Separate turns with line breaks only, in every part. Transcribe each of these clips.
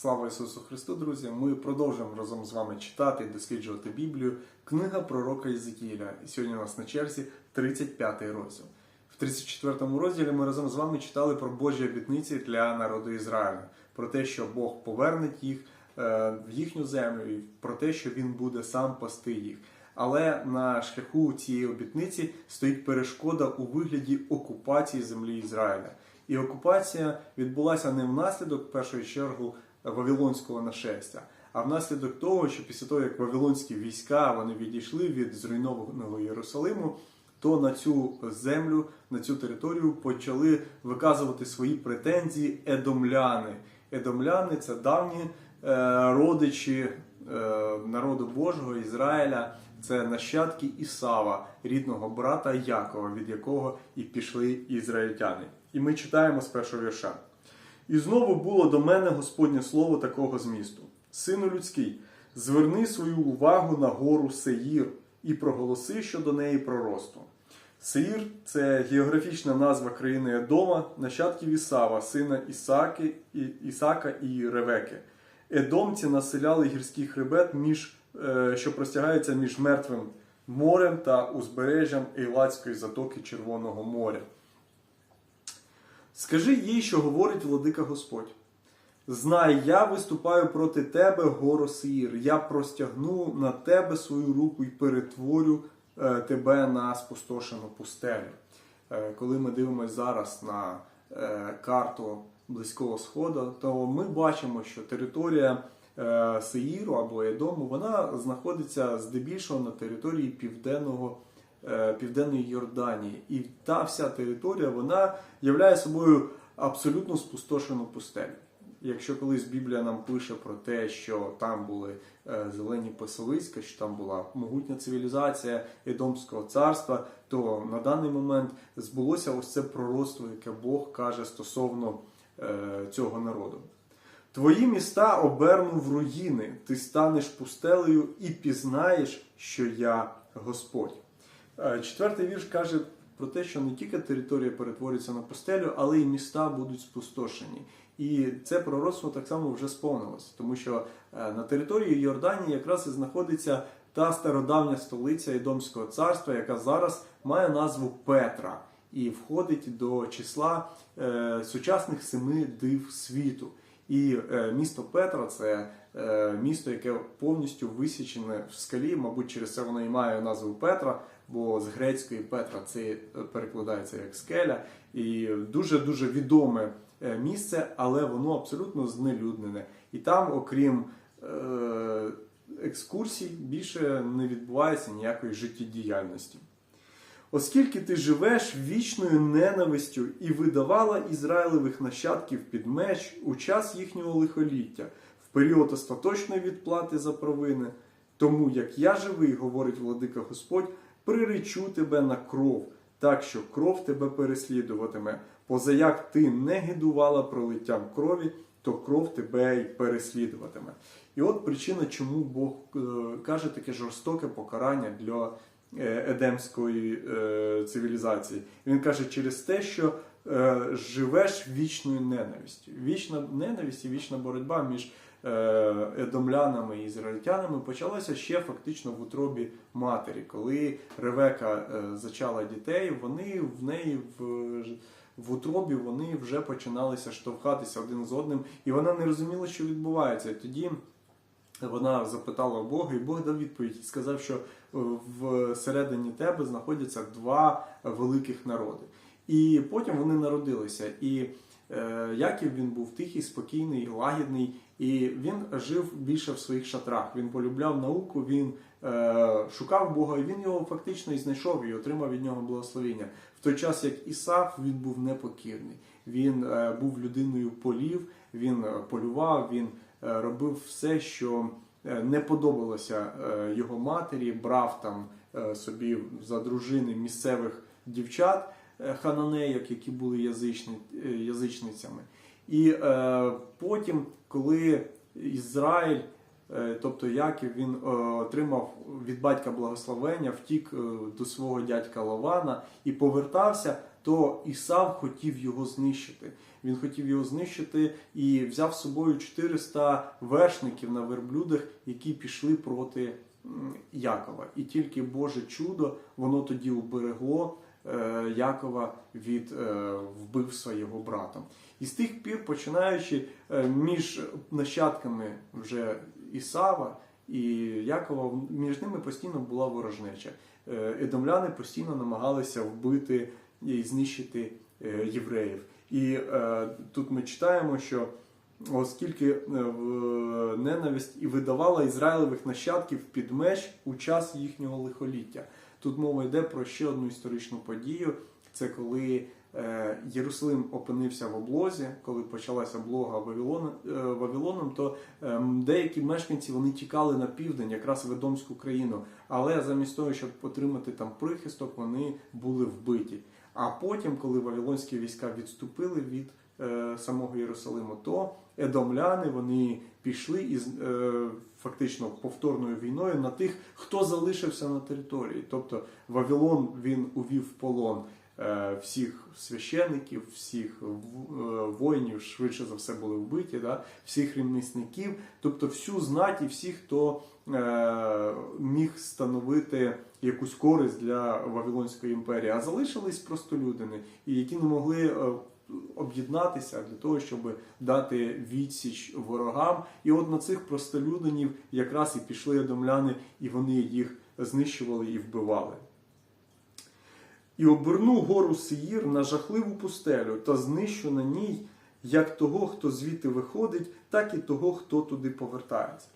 Слава Ісусу Христу, друзі! Ми продовжуємо разом з вами читати і досліджувати Біблію. Книга пророка Єзекіїля. І сьогодні у нас на черзі 35 розділ. В 34 розділі ми разом з вами читали про Божі обітниці для народу Ізраїля, про те, що Бог поверне їх е, в їхню землю, і про те, що Він буде сам пасти їх. Але на шляху цієї обітниці стоїть перешкода у вигляді окупації землі Ізраїля. І окупація відбулася не внаслідок в першу чергу вавилонського нашестя, а внаслідок того, що після того, як вавилонські війська вони відійшли від зруйнованого Єрусалиму, то на цю землю, на цю територію почали виказувати свої претензії едомляни. Едомляни це давні е, родичі е, народу Божого Ізраїля. Це нащадки Ісава, рідного брата Якова, від якого і пішли ізраїльтяни. І ми читаємо з першого вірша. І знову було до мене Господнє слово такого змісту: Сину людський, зверни свою увагу на гору Сеїр і проголоси щодо неї пророцтво. Сеїр це географічна назва країни Едома, нащадків Ісава, сина Ісаки, І- Ісака і Ревеки. Едомці населяли гірський хребет, між, е, що простягається між мертвим морем та узбережжям Ейлатської затоки Червоного моря. Скажи їй, що говорить владика Господь. Знай, я виступаю проти тебе, горо Сеїр. Я простягну на тебе свою руку і перетворю е, тебе на спустошену пустелю. Е, коли ми дивимося зараз на е, карту Близького Сходу, то ми бачимо, що територія е, Сеїру або Едому вона знаходиться здебільшого на території південного Південної Йорданії. І та вся територія вона являє собою абсолютно спустошену пустелю. Якщо колись Біблія нам пише про те, що там були е, зелені пасовиська, що там була могутня цивілізація Едомського царства, то на даний момент збулося ось це пророцтво, яке Бог каже стосовно е, цього народу. Твої міста оберну в руїни, ти станеш пустелею і пізнаєш, що я Господь. Е, Четвертий вірш каже про те, що не тільки територія перетвориться на пустелю, але й міста будуть спустошені. І це пророцтво так само вже сповнилось, тому що е, на території Йорданії якраз і знаходиться та стародавня столиця Ідомського царства, яка зараз має назву Петра і входить до числа е, сучасних семи див світу. І е, місто Петра це е, місто, яке повністю висічене в скалі. Мабуть, через це воно і має назву Петра, бо з грецької Петра це е, перекладається як скеля. І дуже дуже відоме місце, але воно абсолютно знелюднене. І там, окрім екскурсій, більше не відбувається ніякої життєдіяльності. Оскільки ти живеш вічною ненавистю і видавала Ізраїлевих нащадків під меч у час їхнього лихоліття, в період остаточної відплати за провини, тому як я живий, говорить владика Господь, приречу тебе на кров, так що кров тебе переслідуватиме, позаяк ти не гидувала пролиттям крові, то кров тебе й переслідуватиме. І от причина, чому Бог е, каже таке жорстоке покарання для едемської е, цивілізації. Він каже через те, що е, живеш вічною ненавистю. Вічна ненависть і вічна боротьба між е, едомлянами і ізраїльтянами почалася ще фактично в утробі матері. Коли Ревека е, зачала дітей, вони в неї в. В утробі вони вже починалися штовхатися один з одним, і вона не розуміла, що відбувається. Тоді вона запитала Бога, і Бог дав відповідь і сказав, що е, всередині тебе знаходяться два великих народи. І потім вони народилися. І е, Яків він був тихий, спокійний, лагідний, і він жив більше в своїх шатрах. Він полюбляв науку, він е, шукав Бога, і він його фактично і знайшов і отримав від нього благословення. В той час як Ісав він був непокірний. Він був людиною полів, він полював, він робив все, що е, не подобалося е, його матері, брав там е, собі за дружини місцевих дівчат е, хананеїв, які були язични, е, язичницями. І е, потім, коли Ізраїль, е, тобто Яків, він е, отримав від батька благословення, втік е, до свого дядька Лавана і повертався, то Ісав хотів його знищити. Він хотів його знищити і взяв з собою 400 вершників на верблюдах, які пішли проти Якова. І тільки Боже чудо воно тоді уберегло е, Якова від е, вбивства його братом. І з тих пір, починаючи е, між нащадками вже Ісава і Якова, між ними постійно була ворожнеча. Едомляни постійно намагалися вбити і знищити євреїв. І е, тут ми читаємо, що оскільки е, ненависть і видавала Ізраїлевих нащадків під меч у час їхнього лихоліття. Тут мова йде про ще одну історичну подію. Це коли е, Єрусалим опинився в облозі, коли почалася облога е, Вавилоном, то деякі мешканці вони тікали на південь, якраз в Едомську країну. Але замість того, щоб отримати там прихисток, вони були вбиті. А потім, коли вавилонські війська відступили від е, самого Єрусалиму, то едомляни вони пішли із е, фактично повторною війною на тих, хто залишився на території. Тобто Вавилон він увів в полон е, всіх священиків, всіх в- е, воїнів, швидше за все були вбиті, да? всіх ремісників, тобто всю знать і всіх, хто міг становити якусь користь для Вавилонської імперії, а залишились простолюдини, які не могли е, об'єднатися для того, щоб дати відсіч ворогам. І от на цих простолюдинів якраз і пішли домляни, і вони їх знищували і вбивали. І оберну гору Сеїр на жахливу пустелю та знищу на ній як того, хто звідти виходить, так і того, хто туди повертається.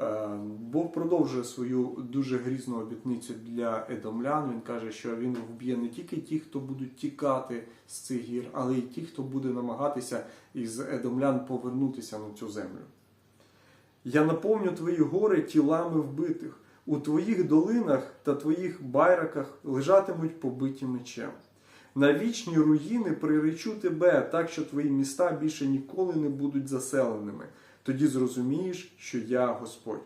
Е, Бог продовжує свою дуже грізну обітницю для едомлян. Він каже, що він вб'є не тільки ті, хто будуть тікати з цих гір, але й ті, хто буде намагатися із едомлян повернутися на цю землю. Я наповню твої гори тілами вбитих. У твоїх долинах та твоїх байраках лежатимуть побиті мечем. На вічні руїни приречу тебе, так що твої міста більше ніколи не будуть заселеними. Тоді зрозумієш, що я Господь.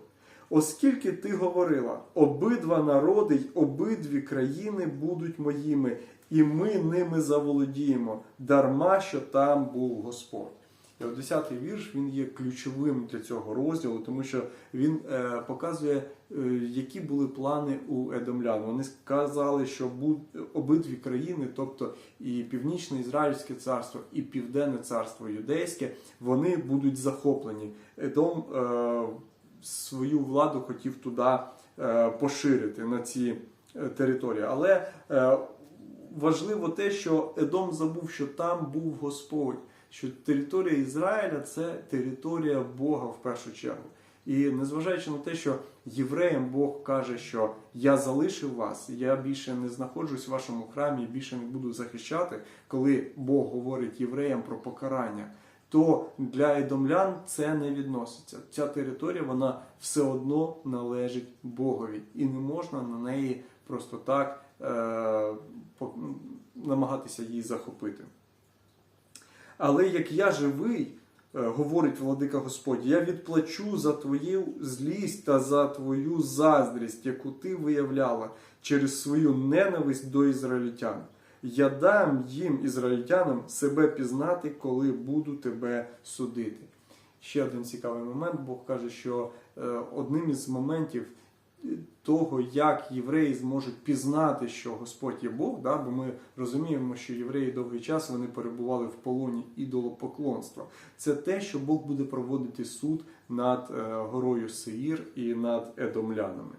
Оскільки ти говорила, обидва народи й обидві країни будуть моїми, і ми ними заволодіємо, дарма що там був Господь. І от 10-й вірш він є ключовим для цього розділу, тому що він е, показує, е, які були плани у Едомлян. Вони сказали, що буд, обидві країни, тобто і Північне Ізраїльське царство, і Південне царство Юдейське, вони будуть захоплені. Едом е, свою владу хотів туди е, поширити на ці е, території. Але е, важливо те, що Едом забув, що там був Господь що територія Ізраїля це територія Бога в першу чергу. І незважаючи на те, що євреям Бог каже, що я залишив вас, я більше не знаходжусь в вашому храмі, більше не буду захищати, коли Бог говорить євреям про покарання, то для едомлян це не відноситься. Ця територія вона все одно належить Богові, і не можна на неї просто так е- намагатися її захопити. Але як я живий, е, говорить владика Господь, я відплачу за твою злість та за твою заздрість, яку ти виявляла через свою ненависть до ізраїльтян. Я дам їм, ізраїльтянам, себе пізнати, коли буду тебе судити. Ще один цікавий момент. Бог каже, що е, одним із моментів того, як євреї зможуть пізнати, що Господь є Бог, да? бо ми розуміємо, що євреї довгий час вони перебували в полоні ідолопоклонства. Це те, що Бог буде проводити суд над е, горою Сеїр і над едомлянами.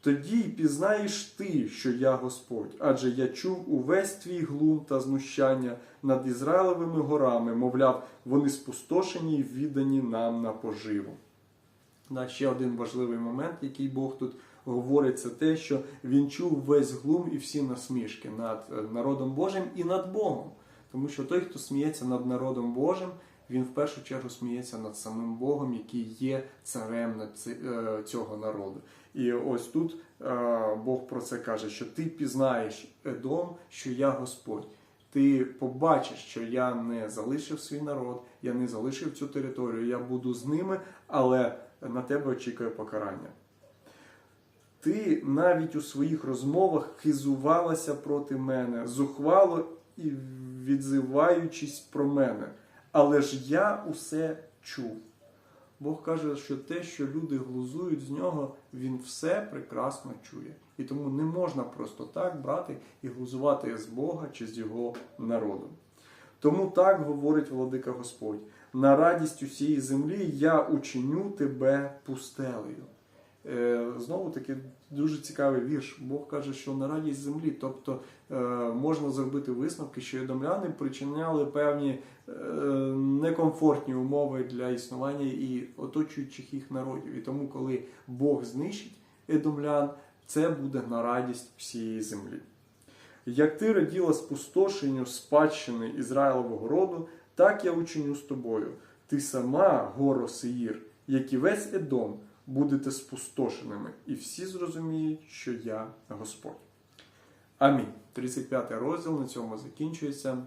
Тоді й пізнаєш ти, що я Господь, адже я чув увесь твій глум та знущання над Ізраїлевими горами, мовляв, вони спустошені й віддані нам на поживу. Ще один важливий момент, який Бог тут говорить, це те, що він чув весь глум і всі насмішки над е, народом Божим і над Богом. Тому що той, хто сміється над народом Божим, він в першу чергу сміється над самим Богом, який є царем е, цього народу. І ось тут е, Бог про це каже: що ти пізнаєш Едом, що я Господь. Ти побачиш, що я не залишив свій народ, я не залишив цю територію, я буду з ними, але на тебе очікує покарання. Ти навіть у своїх розмовах хизувалася проти мене, зухвало і відзиваючись про мене. Але ж я усе чув. Бог каже, що те, що люди глузують з нього, він все прекрасно чує. І тому не можна просто так брати і глузувати з Бога чи з його народом. Тому так говорить владика Господь: на радість усієї землі я учиню тебе пустелею. Е, Знову таки дуже цікавий вірш. Бог каже, що на радість землі, тобто е, можна зробити висновки, що едомляни причиняли певні е, некомфортні умови для існування і оточуючих їх народів. І тому, коли Бог знищить едомлян, це буде на радість всієї землі. Як ти раділа спустошенню спадщини Ізраїлового роду, так я учиню з тобою. Ти сама, горо Сеїр, як і весь Едом, будете спустошеними, і всі зрозуміють, що я Господь. Амінь. 35 розділ на цьому закінчується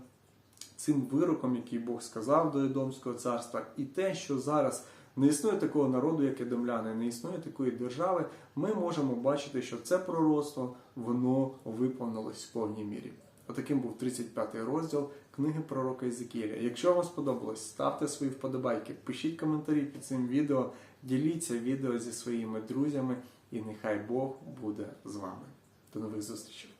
цим вироком, який Бог сказав до Едомського царства, і те, що зараз не існує такого народу, як Едомляни, не існує такої держави, ми можемо бачити, що це пророцтво воно виповнилось в повній мірі. Отаким був 35 й розділ книги пророка Ізекіля. Якщо вам сподобалось, ставте свої вподобайки, пишіть коментарі під цим відео, діліться відео зі своїми друзями, і нехай Бог буде з вами. До нових зустрічей!